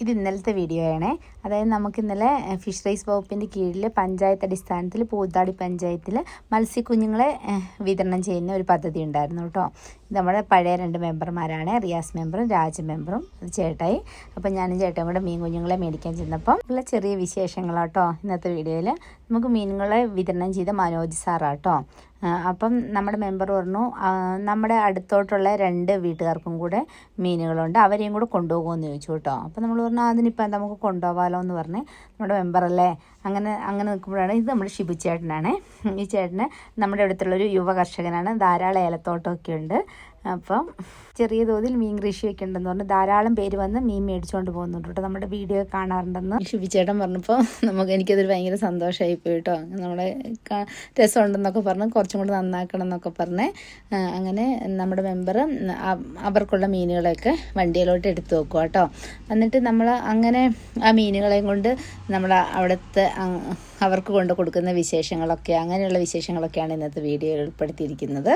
ഇത് ഇന്നലത്തെ വീഡിയോ ആണ്. അതായത് നമുക്ക് ഇന്നലെ ഫിഷറീസ് വകുപ്പിന്റെ കീഴിൽ പഞ്ചായത്ത് അടിസ്ഥാനത്തിൽ പൂത്താടി പഞ്ചായത്തിൽ മത്സ്യക്കുഞ്ഞുങ്ങളെ വിതരണം ചെയ്യുന്ന ഒരു പദ്ധതി ഉണ്ടായിരുന്നു കേട്ടോ. നമ്മുടെ പഴയ രണ്ട് മെമ്പർമാരാണ്. റിയാസ് മെമ്പറും രാജ് മെമ്പറും. അത് ചേട്ടായി. അപ്പം ഞാനും ചേട്ടയും കൂടെ മീൻ കുഞ്ഞുങ്ങളെ മേടിക്കാൻ ചെന്നപ്പം ഉള്ള ചെറിയ വിശേഷങ്ങളാട്ടോ ഇന്നത്തെ വീഡിയോയിൽ നമുക്ക് മീനുകളെ വിതരണം ചെയ്ത മനോജ് സാറാട്ടോ. അപ്പം നമ്മുടെ മെമ്പർ പറഞ്ഞു നമ്മുടെ അടുത്തോട്ടുള്ള രണ്ട് വീട്ടുകാർക്കും കൂടെ മീനുകളുണ്ട്. അവരെയും കൂടെ കൊണ്ടുപോകുമെന്ന് ചോദിച്ചു കേട്ടോ. അപ്പം നമ്മൾ പറഞ്ഞു "ആ, അതിനിപ്പം നമുക്ക് കൊണ്ടുപോകാമല്ലോ എന്ന് പറഞ്ഞ് നമ്മുടെ മെമ്പറല്ലേ? അങ്ങനെ അങ്ങനെ നിൽക്കുമ്പോഴാണ് ഇത് നമ്മുടെ ഷിബു ചേട്ടനാണ്. ഈ ചേട്ടന് നമ്മുടെ അടുത്തുള്ളൊരു യുവ കർഷകനാണ് ധാരാളം ഏലത്തോട്ടമൊക്കെ ഉണ്ട്. അപ്പം ചെറിയ തോതിൽ മീൻ കൃഷിയൊക്കെ ഉണ്ടെന്ന് പറഞ്ഞു ധാരാളം പേര് വന്ന് മീൻ മേടിച്ചുകൊണ്ട് പോകുന്നുണ്ട് കേട്ടോ. നമ്മുടെ വീഡിയോ കാണാറുണ്ടെന്ന്. ശുഭിച്ചേട്ടൻ ചേട്ടൻ പറഞ്ഞപ്പോൾ നമുക്ക് എനിക്കതൊരു ഭയങ്കര സന്തോഷമായി പോയി കേട്ടോ. നമ്മുടെ രസമുണ്ടെന്നൊക്കെ പറഞ്ഞ് കുറച്ചും കൂടി നന്നാക്കണം എന്നൊക്കെ പറഞ്ഞ് അങ്ങനെ നമ്മുടെ മെമ്പർ അവർക്കുള്ള മീനുകളൊക്കെ വണ്ടിയിലോട്ട് എടുത്തു വെക്കുക കേട്ടോ. എന്നിട്ട് നമ്മൾ അങ്ങനെ ആ മീനുകളെയും കൊണ്ട് നമ്മൾ അവിടുത്തെ അവർക്ക് കൊണ്ട് കൊടുക്കുന്ന വിശേഷങ്ങളൊക്കെ അങ്ങനെയുള്ള വിശേഷങ്ങളൊക്കെയാണ് ഇന്നത്തെ വീഡിയോയിൽ ഉൾപ്പെടുത്തിയിരിക്കുന്നത്.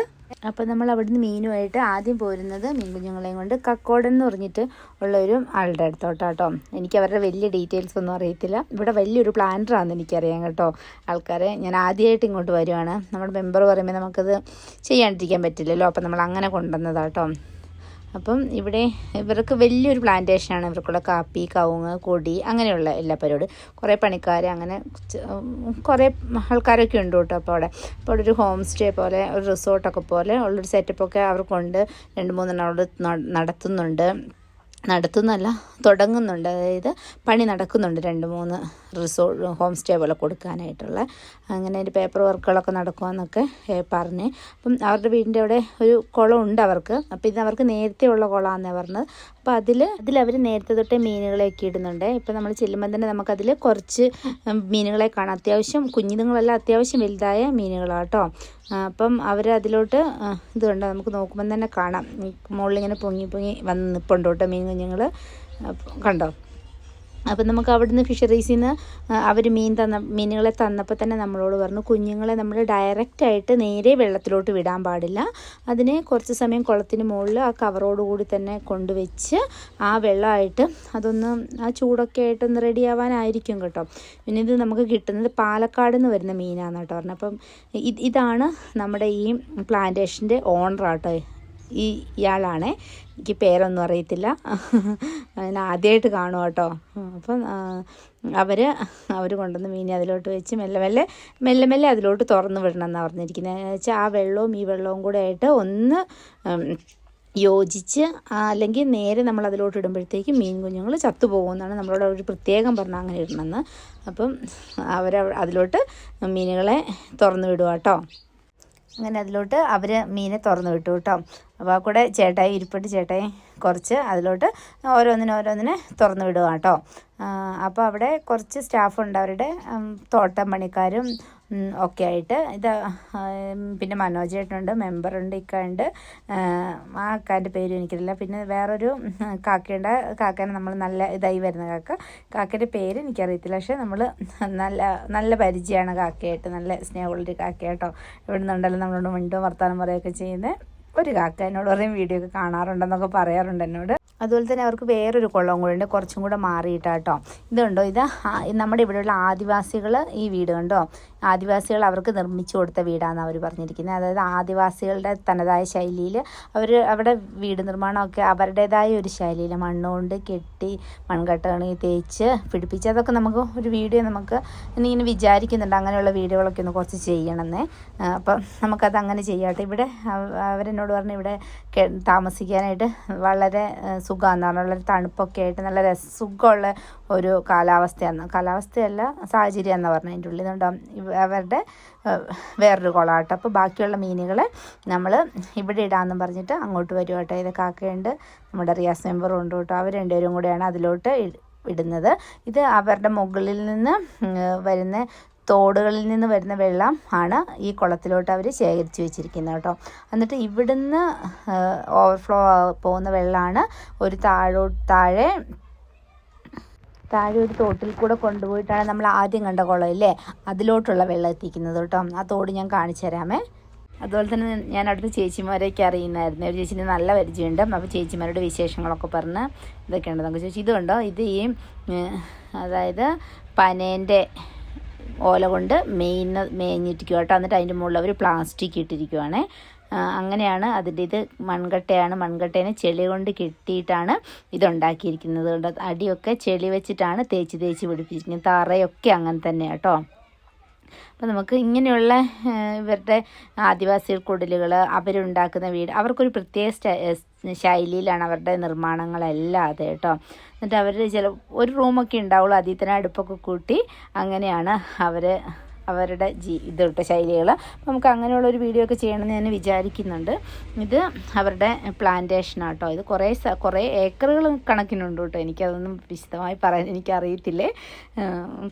അപ്പോൾ നമ്മൾ അവിടുന്ന് മീനുമായിട്ട് ആദ്യം പോരുന്നത് മീൻ കുഞ്ഞുങ്ങളെയും കൊണ്ട് കക്കോടൻ എന്ന് പറഞ്ഞിട്ട് ഉള്ളൊരു ആളുടെ അടുത്തോട്ടാട്ടോ എനിക്ക് അവരുടെ വലിയ ഡീറ്റെയിൽസ് ഒന്നും അറിയത്തില്ല. ഇവിടെ വലിയൊരു പ്ലാനറാണെന്ന് എനിക്കറിയാം കേട്ടോ. ആൾക്കാരെ ഞാൻ ആദ്യമായിട്ട് ഇങ്ങോട്ട് വരുവാണ്. നമ്മുടെ മെമ്പർ പറയുമ്പോൾ നമുക്കത് ചെയ്യാണ്ടിരിക്കാൻ പറ്റില്ലല്ലോ. അപ്പം നമ്മൾ അങ്ങനെ കൊണ്ടുവന്നതാട്ടോ അപ്പം ഇവിടെ ഇവർക്ക് വലിയൊരു പ്ലാന്റേഷനാണ് ഇവർക്കുള്ള കാപ്പി കവുങ്ങ് കൊടി അങ്ങനെയുള്ള എല്ലാ പരിപാടി. കുറേ പണിക്കാർ അങ്ങനെ കുറേ ആൾക്കാരൊക്കെ ഉണ്ട് കേട്ടോ അപ്പോൾ അവിടെ. അപ്പോൾ ഒരു ഹോം സ്റ്റേ പോലെ ഒരു റിസോർട്ടൊക്കെ പോലെ ഉള്ളൊരു സെറ്റപ്പൊക്കെ അവർക്കുണ്ട്. രണ്ട് മൂന്നെണ്ണം നടത്തുന്നുണ്ട്. നടത്തുന്നല്ല തുടങ്ങുന്നുണ്ട്. അതായത് പണി നടക്കുന്നുണ്ട് രണ്ട് മൂന്ന് റിസോർട്ട് ഹോം സ്റ്റേ പോലെ കൊടുക്കാനായിട്ടുള്ള അങ്ങനെ ഒരു പേപ്പർ വർക്കുകളൊക്കെ നടക്കുമെന്നൊക്കെ പറഞ്ഞ്. അപ്പം അവരുടെ വീടിന്റെ അവിടെ ഒരു കുളം ഉണ്ട് അവർക്ക്. അപ്പോൾ ഇത് അവർക്ക് നേരത്തെ ഉള്ള കുളമാണെന്ന് പറഞ്ഞത്. അപ്പോൾ അതിൽ അതിൽ അവർ നേരത്തെ തൊട്ടേ മീനുകളെയൊക്കെ ഇടുന്നുണ്ട്. ഇപ്പം നമ്മൾ ചെല്ലുമ്പോൾ തന്നെ നമുക്കതിൽ കുറച്ച് മീനുകളെ കാണാം. അത്യാവശ്യം കുഞ്ഞുങ്ങളെല്ലാം അത്യാവശ്യം വലുതായ മീനുകളാട്ടോ അപ്പം അവർ അതിലോട്ട് ഇത് നമുക്ക് നോക്കുമ്പം തന്നെ കാണാം. മുകളിൽ ഇങ്ങനെ പൊങ്ങി പൊങ്ങി വന്ന് നിൽപ്പുണ്ട് കേട്ടോ മീൻ കുഞ്ഞുങ്ങൾ കണ്ടോ? അപ്പം നമുക്ക് അവിടുന്ന് ഫിഷറീസിൽ നിന്ന് അവർ മീൻ തന്ന മീനുകളെ തന്നപ്പോൾ തന്നെ നമ്മളോട് പറഞ്ഞു കുഞ്ഞുങ്ങളെ നമ്മൾ ഡയറക്റ്റായിട്ട് നേരെ വെള്ളത്തിലോട്ട് വിടാൻ പാടില്ല. അതിനെ കുറച്ച് സമയം കുളത്തിന് മുകളിൽ ആ കവറോട് കൂടി തന്നെ കൊണ്ടുവച്ച് ആ വെള്ളമായിട്ട് അതൊന്ന് ആ ചൂടൊക്കെ ആയിട്ടൊന്ന് റെഡി ആവാനായിരിക്കും കേട്ടോ. പിന്നെ ഇത് നമുക്ക് കിട്ടുന്നത് പാലക്കാട് നിന്ന് വരുന്ന മീനാണ് കേട്ടോ പറഞ്ഞത്. അപ്പം ഇതാണ് നമ്മുടെ ഈ പ്ലാന്റേഷന്റെ ഓണറാട്ടോ ഈ ഇയാളാണ്. എനിക്ക് പേരൊന്നും അറിയത്തില്ല. ഞാൻ ആദ്യമായിട്ട് കാണും കേട്ടോ. അപ്പം അവർ അവർ കൊണ്ടുവന്ന് മീനെ അതിലോട്ട് വെച്ച് മെല്ലെ മെല്ലെ മെല്ലെ മെല്ലെ അതിലോട്ട് തുറന്ന് വിടണം എന്നാണ് പറഞ്ഞിരിക്കുന്നത് വെച്ചാൽ ആ വെള്ളവും ഈ വെള്ളവും കൂടെ ആയിട്ട് ഒന്ന് യോജിച്ച് അല്ലെങ്കിൽ നേരെ നമ്മൾ അതിലോട്ട് ഇടുമ്പോഴത്തേക്കും മീൻ കുഞ്ഞുങ്ങൾ ചത്തുപോകുമെന്നാണ് നമ്മളോട് അവർ പ്രത്യേകം പറഞ്ഞാൽ അങ്ങനെ ഇടണമെന്ന്. അപ്പം അവർ അതിലോട്ട് മീനുകളെ തുറന്നു വിടുക കേട്ടോ. അങ്ങനെ അതിലോട്ട് അവർ മീനെ തുറന്നു വിട്ടു കേട്ടോ. അപ്പോൾ ആ കൂടെ ചേട്ടായി ഇരിപ്പിട്ട് ചേട്ടായി. കുറച്ച് അതിലോട്ട് ഓരോന്നിനെ ഓരോന്നിനെ തുറന്നു വിടുക കേട്ടോ. അപ്പോൾ അവിടെ കുറച്ച് സ്റ്റാഫുണ്ട് അവരുടെ തോട്ടം പണിക്കാരും ഒക്കെ ആയിട്ട്. ഇത് പിന്നെ മനോജ് ചേട്ടനുണ്ട് മെമ്പറുണ്ട് ഇക്കുണ്ട് ആ അക്കാന്റെ പേരും എനിക്കറിയില്ല. പിന്നെ വേറൊരു ഉം, കാക്കയുണ്ട് കാക്കേനെ നമ്മൾ നല്ല ഇതായി വരുന്ന കാക്ക. കാക്കയുടെ പേര് എനിക്കറിയത്തില്ല. പക്ഷേ നമ്മൾ നല്ല നല്ല പരിചയമാണ് കാക്കയായിട്ട്. നല്ല സ്നേഹമുള്ളൊരു കാക്കയാട്ടോ. ഇവിടെ നിന്നുണ്ടല്ലോ നമ്മളോട് മിണ്ടും വർത്തമാനം പറയുകയൊക്കെ ചെയ്യുന്നത് ഒരു കാക്ക. എന്നോട് പറയും വീഡിയോ ഒക്കെ കാണാറുണ്ടെന്നൊക്കെ പറയാറുണ്ട് എന്നോട്. അതുപോലെ തന്നെ അവർക്ക് വേറൊരു കുളം കൂടെ ഉണ്ട്. കുറച്ചും കൂടെ മാറിയിട്ടാട്ടോ ഇതുണ്ടോ ഇത് നമ്മുടെ ഇവിടെയുള്ള ആദിവാസികൾ ഈ വീട് കണ്ടോ? ആദിവാസികൾ അവർക്ക് നിർമ്മിച്ചു കൊടുത്ത വീടാണെന്ന് അവർ പറഞ്ഞിരിക്കുന്നത് അതായത് ആദിവാസികളുടെ തനതായ ശൈലിയിൽ അവർ അവിടെ വീട് നിർമ്മാണമൊക്കെ അവരുടേതായ ഒരു ശൈലിയിൽ മണ്ണുകൊണ്ട് കെട്ടി മൺകട്ടണി തേച്ച് പിടിപ്പിച്ച് അതൊക്കെ നമുക്ക് ഒരു വീഡിയോ നമുക്ക് ഇങ്ങനെ വിചാരിക്കുന്നുണ്ട് അങ്ങനെയുള്ള വീഡിയോകളൊക്കെ ഒന്ന് കുറച്ച് ചെയ്യണമെന്നേ. അപ്പം നമുക്കത് അങ്ങനെ ചെയ്യാട്ടെ ഇവിടെ അവ- അവരെന്നോട് പറഞ്ഞു ഇവിടെ താമസിക്കാനായിട്ട് വളരെ സുഖമാണ്. വളരെ തണുപ്പൊക്കെ ആയിട്ട് നല്ല രസ ഒരു കാലാവസ്ഥയാണ്. കാലാവസ്ഥയല്ല സാഹചര്യം എന്ന് പറഞ്ഞു അതിന്റെ ഉള്ളിൽ. നിന്നുണ്ടാവും അവരുടെ വേറൊരു കുളമാട്ടോ അപ്പോൾ ബാക്കിയുള്ള മീനുകളെ നമ്മൾ ഇവിടെ ഇടാമെന്ന് പറഞ്ഞിട്ട് അങ്ങോട്ട് വരും കേട്ടോ. ഇത് കാക്കയുണ്ട് നമ്മുടെ റിയാസ് മെമ്പറും ഉണ്ട് കേട്ടോ. അവർ രണ്ടുപേരും കൂടെയാണ് അതിലോട്ട് ഇടുന്നത്. ഇത് അവരുടെ മുകളിൽ നിന്ന് വരുന്ന തോടുകളിൽ നിന്ന് വരുന്ന വെള്ളം ആണ് ഈ കുളത്തിലോട്ട് അവർ ശേഖരിച്ച് വെച്ചിരിക്കുന്നത് കേട്ടോ. എന്നിട്ട് ഇവിടുന്ന് ഓവർഫ്ലോ പോകുന്ന വെള്ളമാണ് ഒരു താഴോ താഴെ താഴെ ഒരു തോട്ടിൽ കൂടെ കൊണ്ടുപോയിട്ടാണ് നമ്മൾ ആദ്യം കണ്ട കുളം ഇല്ലേ? അതിലോട്ടുള്ള വെള്ളം എത്തിക്കുന്നത് കേട്ടോ. ആ തോട് ഞാൻ കാണിച്ചു തരാമേ. അതുപോലെ തന്നെ ഞാൻ അവിടുത്തെ ചേച്ചിമാരെയൊക്കെ അറിയുന്നായിരുന്നു ഒരു ചേച്ചിന് നല്ല പരിചയമുണ്ട്. അപ്പോൾ ചേച്ചിമാരുടെ വിശേഷങ്ങളൊക്കെ പറഞ്ഞ് ഇതൊക്കെയുണ്ട്. നമുക്ക് ചോദിച്ചു ഇതുണ്ടോ ഇത് ഈ അതായത് പനേന്റെ ഓല കൊണ്ട് മേയുന്ന മേഞ്ഞിട്ടിരിക്കുക കേട്ടോ എന്നിട്ട് അതിന്റെ മുകളിൽ അവർ പ്ലാസ്റ്റിക് ഇട്ടിരിക്കുവാണ്. അങ്ങനെയാണ് അതിന്റെ ഇത് മൺകട്ടയാണ്. മൺകട്ടേനെ ചെളി കൊണ്ട് കെട്ടിയിട്ടാണ് ഇതുണ്ടാക്കിയിരിക്കുന്നത് കൊണ്ട്? അടിയൊക്കെ ചെളി വെച്ചിട്ടാണ് തേച്ച് തേച്ച് പിടിപ്പിച്ചിരിക്കുന്നത്. തറയൊക്കെ അങ്ങനെ തന്നെ കേട്ടോ അപ്പോൾ നമുക്ക് ഇങ്ങനെയുള്ള ഇവരുടെ ആദിവാസി കുടലുകൾ അവരുണ്ടാക്കുന്ന വീട്. അവർക്കൊരു പ്രത്യേക ശൈലിയിലാണ് അവരുടെ നിർമ്മാണങ്ങളെല്ലാം അത് കേട്ടോ. എന്നിട്ട് അവർ ചില ഒരു റൂമൊക്കെ ഉണ്ടാവുള്ളൂ അതിൽ അടുപ്പൊക്കെ കൂട്ടി അങ്ങനെയാണ് അവർ അവരുടെ ജീ ഇത് കേട്ടോ ശൈലികൾ നമുക്ക് അങ്ങനെയുള്ള ഒരു വീഡിയോ ഒക്കെ ചെയ്യണമെന്ന് ഞാൻ വിചാരിക്കുന്നുണ്ട്. ഇത് അവരുടെ പ്ലാന്റേഷൻ ആട്ടോ ഇത് കുറേ കുറേ ഏക്കറുകൾ കണക്കിനുണ്ട് കേട്ടോ. എനിക്കതൊന്നും വിശദമായി പറയാൻ എനിക്കറിയത്തില്ലേ.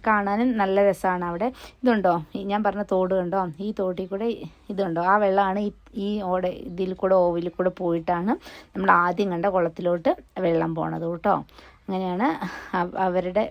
കാണാനും നല്ല രസമാണ് അവിടെ. ഇതുണ്ടോ? ഞാൻ പറഞ്ഞ തോട് കണ്ടോ? ഈ തോട്ടിൽ കൂടെ ഇതുണ്ടോ? ആ വെള്ളമാണ് ഈ ഈ ഓട ഇതിൽ കൂടെ ഓവിൽ കൂടെ പോയിട്ടാണ് നമ്മൾ ആദ്യം കണ്ട കുളത്തിലോട്ട് വെള്ളം പോണത് കേട്ടോ. അങ്ങനെയാണ് അവരുടെ